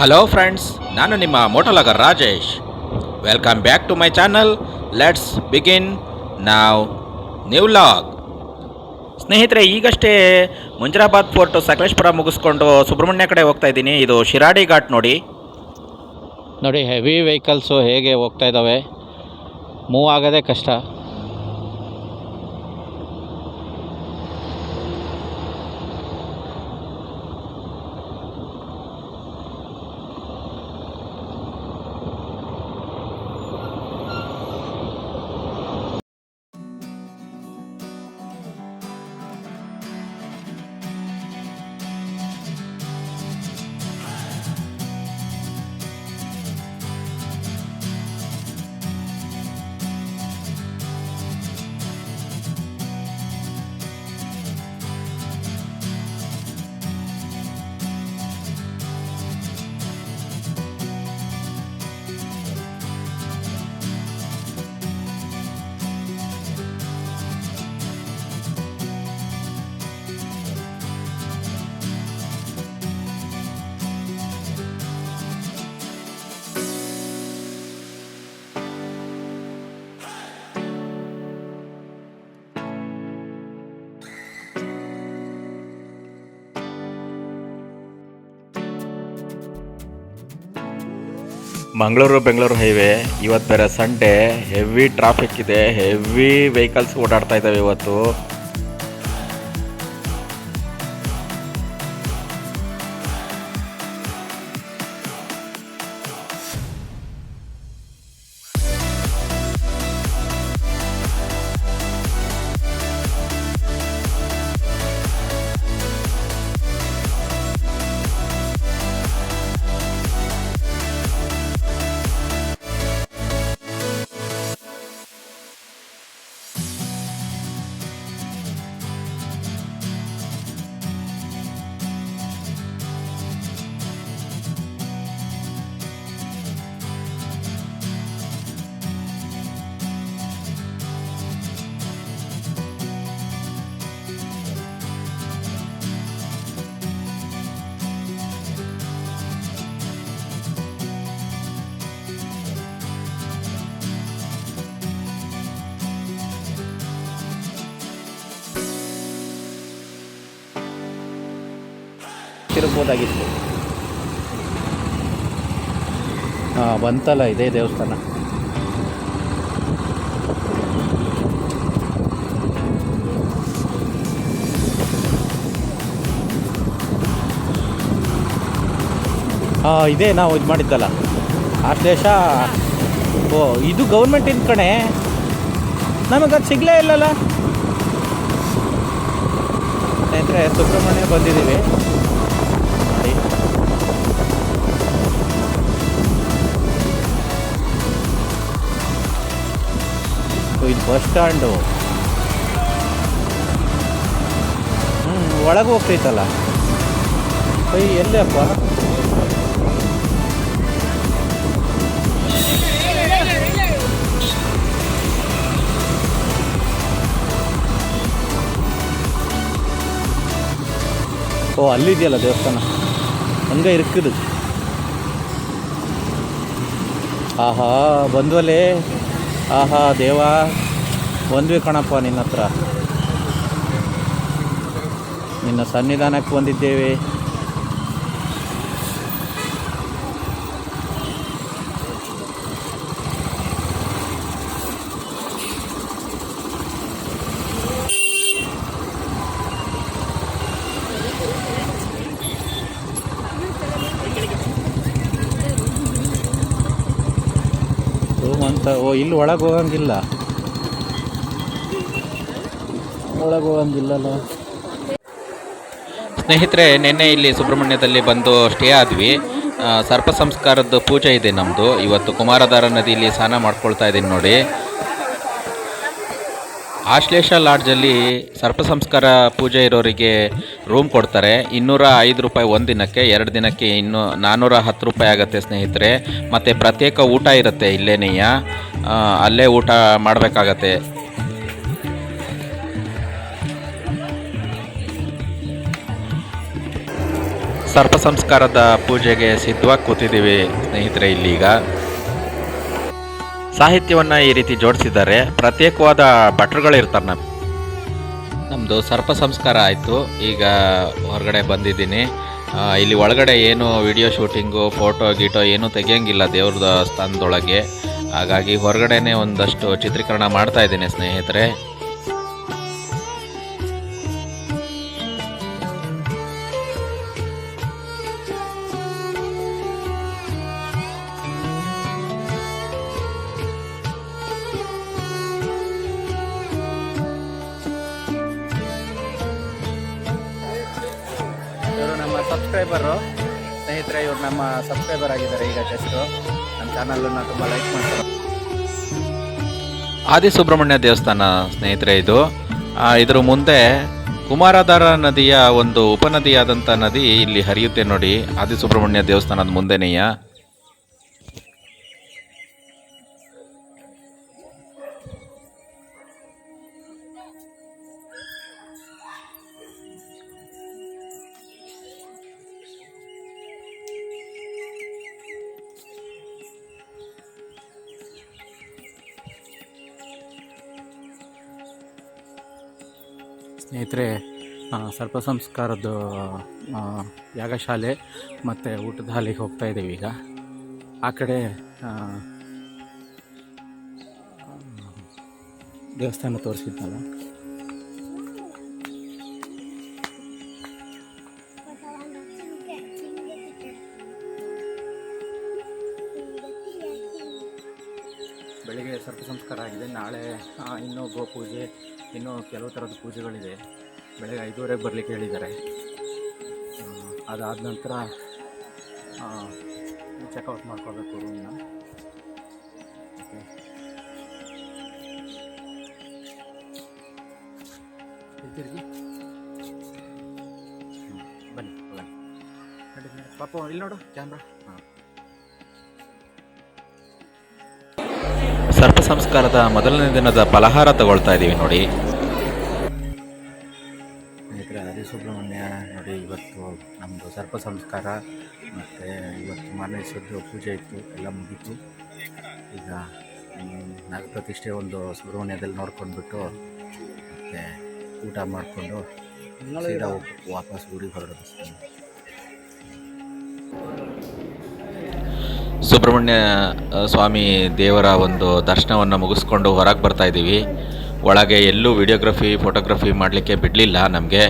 Hello friends ನಾನು ನಿಮ್ಮ motovlogger Rajesh. Welcome back to my channel let's begin ನಾವ್ new vlog ಸ್ನೇಹಿತರೆ, ಈಗಷ್ಟೇ ಮುಂಜರಾಬಾದ್ ಫೋರ್ಟ್ ಸಕಲೇಶ್ಪುರ ಮುಗಿಸ್ಕೊಂಡು ಸುಬ್ರಹ್ಮಣ್ಯ ಕಡೆ ಹೋಗ್ತಾ ಇದ್ದೀನಿ. ಇದು ಶಿರಾಡಿ ಘಾಟ್ ನೋಡಿ. ನೋಡಿ ಹೆವಿ ವೆಹಿಕಲ್ಸು ಹೇಗೆ ಹೋಗ್ತಾ ಇದ್ದಾವೆ ಮೂವ್ ಆಗೋದೇ ಕಷ್ಟ. ಮಂಗಳೂರು ಬೆಂಗಳೂರು ಹೈವೇ ಇವತ್ತು ಬೇರೆ ಸಂಡೇ ಹೆವಿ ಟ್ರಾಫಿಕ್ ಇದೆ ಹೆವಿ ವೆಹಿಕಲ್ಸ್ ಓಡಾಡ್ತಾ ಇದ್ದಾವೆ ಇವತ್ತು. ತಿರುಗ್ಬೋದಾಗಿತ್ತು ಹಾಂ ಬಂತಲ್ಲ ಇದೇ ದೇವಸ್ಥಾನ. ಹಾಂ ಇದೇ ನಾವು ಇದು ಮಾಡಿದ್ದಲ್ಲ. ಆಶ್ಲೇಷ ಓ, ಇದು ಗೌರ್ಮೆಂಟಿನ ಕಣೆ. ಅದು ಸಿಗಲೇ ಇಲ್ಲಲ್ಲ. ಸುಬ್ರಹ್ಮಣ್ಯ ಬಂದಿದ್ದೀವಿ. Bus stand. ಹ್ಞೂ ಒಳಗೆ ಹೋಗ್ತೈತಲ್ಲ. ಕೈ ಎಲ್ಲಪ್ಪ ಓ, ಅಲ್ಲಿದೆಯಲ್ಲ ದೇವಸ್ಥಾನ. ಹಂಗೆ ಇರ್ಕಿದು. ಆಹಾ ಬಂದ್ವಲ್ಲೇ ಆಹಾ, ದೇವಾ. ಬಂದ್ವಿ ಕಣಪ್ಪ ನಿನ್ನ ಹತ್ರ. ನಿನ್ನ ಸನ್ನಿಧಾನಕ್ಕೆ ಬಂದಿದ್ದೇವೆ. ಅಂತ ಓ ಇಲ್ಲಿ ಒಳಗೆ ಹೋಗಂಗಿಲ್ಲ. ಸ್ನೇಹಿತರೆ, ನಿನ್ನೆ ಇಲ್ಲಿ ಸುಬ್ರಹ್ಮಣ್ಯದಲ್ಲಿ ಬಂದು ಸ್ಟೇ ಆದ್ವಿ. ಸರ್ಪ ಸಂಸ್ಕಾರದ ಪೂಜೆ ಇದೆ ನಮ್ಮದು ಇವತ್ತು ಕುಮಾರಧಾರ ನದಿಯಲ್ಲಿ ಸ್ನಾನ ಮಾಡ್ಕೊಳ್ತಾ ಇದ್ದೀನಿ ನೋಡಿ. ಆಶ್ಲೇಷ ಲಾಡ್ಜಲ್ಲಿ ಸರ್ಪ ಸಂಸ್ಕಾರ ಪೂಜೆ ಇರೋರಿಗೆ ರೂಮ್ ಕೊಡ್ತಾರೆ. ಇನ್ನೂರ ಐದು ರೂಪಾಯಿ ಒಂದು ದಿನಕ್ಕೆ, ಎರಡು ದಿನಕ್ಕೆ ಇನ್ನೂ ನಾನ್ನೂರ ಹತ್ತು ರೂಪಾಯಿ ಆಗುತ್ತೆ ಸ್ನೇಹಿತರೆ. ಮತ್ತು ಪ್ರತ್ಯೇಕ ಊಟ ಇರುತ್ತೆ ಇಲ್ಲೇನೆಯ ಅಲ್ಲೇ ಊಟ ಮಾಡಬೇಕಾಗತ್ತೆ. ಸರ್ಪ ಸಂಸ್ಕಾರದ ಪೂಜೆಗೆ ಸಿದ್ಧವಾಗಿ ಕೂತಿದ್ದೀವಿ ಸ್ನೇಹಿತರೆ ಇಲ್ಲೀಗ. ಸಾಹಿತ್ಯವನ್ನು ಈ ರೀತಿ ಜೋಡಿಸಿದ್ದಾರೆ ಪ್ರತ್ಯೇಕವಾದ ಭಟ್ರುಗಳಿರ್ತಾರೆ ನಮ್ಮ ನಮ್ಮದು ಸರ್ಪ ಸಂಸ್ಕಾರ ಆಯಿತು. ಈಗ ಹೊರಗಡೆ ಬಂದಿದ್ದೀನಿ. ಇಲ್ಲಿ ಒಳಗಡೆ ಏನು ವಿಡಿಯೋ ಶೂಟಿಂಗು, ಫೋಟೋ, ಗೀಟೋ ಏನೂ ತೆಗಿಯಂಗಿಲ್ಲ ದೇವ್ರದ ಸ್ಥಾನದೊಳಗೆ. ಹಾಗಾಗಿ ಹೊರಗಡೆನೇ ಒಂದಷ್ಟು ಚಿತ್ರೀಕರಣ ಮಾಡ್ತಾ ಇದ್ದೀನಿ ಸ್ನೇಹಿತರೆ. ನಮ್ಮ ಸಬ್ಸ್ಕ್ರೈಬರು ಸ್ನೇಹಿತರೆ, ಇವ್ರು ನಮ್ಮ ಸಬ್ಸ್ಕ್ರೈಬರ್ ಆಗಿದ್ದಾರೆ ಈಗ ಜಸ್ಟು ನಮ್ಮ ಚಾನಲನ್ನು ತುಂಬ ಲೈಕ್ ಮಾಡ್ತಾರೆ. ಆದಿಸುಬ್ರಹ್ಮಣ್ಯ ದೇವಸ್ಥಾನ ಸ್ನೇಹಿತರೆ ಇದು. ಇದರ ಮುಂದೆ ಕುಮಾರಧಾರ ನದಿಯ ಒಂದು ಉಪನದಿಯಾದಂಥ ನದಿ ಇಲ್ಲಿ ಹರಿಯುತ್ತೆ ನೋಡಿ. ಆದಿಸುಬ್ರಹ್ಮಣ್ಯ ದೇವಸ್ಥಾನದ ಮುಂದೆನೆಯ. ಸ್ನೇಹಿತರೆ ಸರ್ಪ ಸಂಸ್ಕಾರದ್ದು ಯಾಗಶಾಲೆ ಮತ್ತು ಊಟದ ಹಾಲಿಗೆ ಹೋಗ್ತಾ ಇದ್ದೀವಿ ಈಗ. ಆ ಕಡೆ ದೇವಸ್ಥಾನ ತೋರಿಸಿದ್ನಲ್ಲ. ಬೆಳಿಗ್ಗೆ ಸರ್ಪ ಸಂಸ್ಕಾರ ಆಗಿದೆ. ನಾಳೆ ಇನ್ನೂ ಗೋಪೂಜೆ ಇನ್ನೂ ಕೆಲವು ಥರದ ಪೂಜೆಗಳಿದೆ. ಬೆಳಗ್ಗೆ ಐದೂವರೆಗೆ ಬರಲಿಕ್ಕೆ ಹೇಳಿದ್ದಾರೆ. ಅದಾದ ನಂತರ ಚೆಕ್ಔಟ್ ಮಾಡ್ಕೋಬೇಕು ರೂಮ್ನ ತಿರುಗಿ. ಬನ್ನಿ ಬನ್ನಿ. ಪಾಪ, ಇಲ್ಲಿ ನೋಡು, ಕ್ಯಾಮ್ರಾ. ಹಾಂ. ಸರ್ಪ ಸಂಸ್ಕಾರದ ಮೊದಲನೇ ದಿನದ ಫಲಹಾರ ತಗೊಳ್ತಾ ಇದ್ದೀವಿ ನೋಡಿ ಹರಿ ಸುಬ್ರಹ್ಮಣ್ಯ ನೋಡಿ, ಇವತ್ತು ನಮ್ಮದು ಸರ್ಪ ಸಂಸ್ಕಾರ, ಮತ್ತು ಇವತ್ತು ಮಾರನೇ ದಿವಸದ್ದು ಪೂಜೆ ಇತ್ತು, ಎಲ್ಲ ಮುಗೀತು ಈಗ ನಾಗಪ್ರತಿಷ್ಠೆ ಒಂದು ಸುಬ್ರಹ್ಮಣ್ಯದಲ್ಲಿ ನೋಡ್ಕೊಂಡ್ಬಿಟ್ಟು, ಮತ್ತು ಊಟ ಮಾಡಿಕೊಂಡು ಸೀದಾ ವಾಪಸ್ ಊರಿಗೆ ಹೊರಡೋದು. ಸುಬ್ರಹ್ಮಣ್ಯ ಸ್ವಾಮಿ ದೇವರ ಒಂದು ದರ್ಶನವನ್ನು ಮುಗಿಸ್ಕೊಂಡು ಹೊರಗೆ ಬರ್ತಾ ಇದ್ದೀವಿ. ಒಳಗೆ ಎಲ್ಲೂ ವಿಡಿಯೋಗ್ರಫಿ ಫೋಟೋಗ್ರಫಿ ಮಾಡಲಿಕ್ಕೆ ಬಿಡಲಿಲ್ಲ ನಮಗೆ.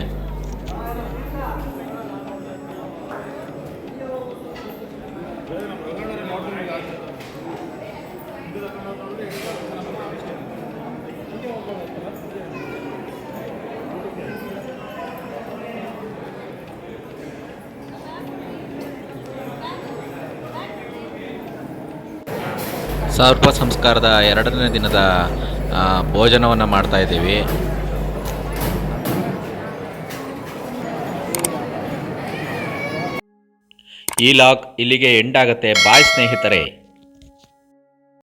ಸರ್ಪ ಸಂಸ್ಕಾರದ ಎರಡನೇ ದಿನದ ಭೋಜನವನ್ನು ಮಾಡ್ತಾ ಇದ್ದೀವಿ. ಈ ಲಾಗ್ ಇಲ್ಲಿಗೆ ಎಂಡ್ ಆಗುತ್ತೆ. ಬಾಯ್ ಸ್ನೇಹಿತರೆ.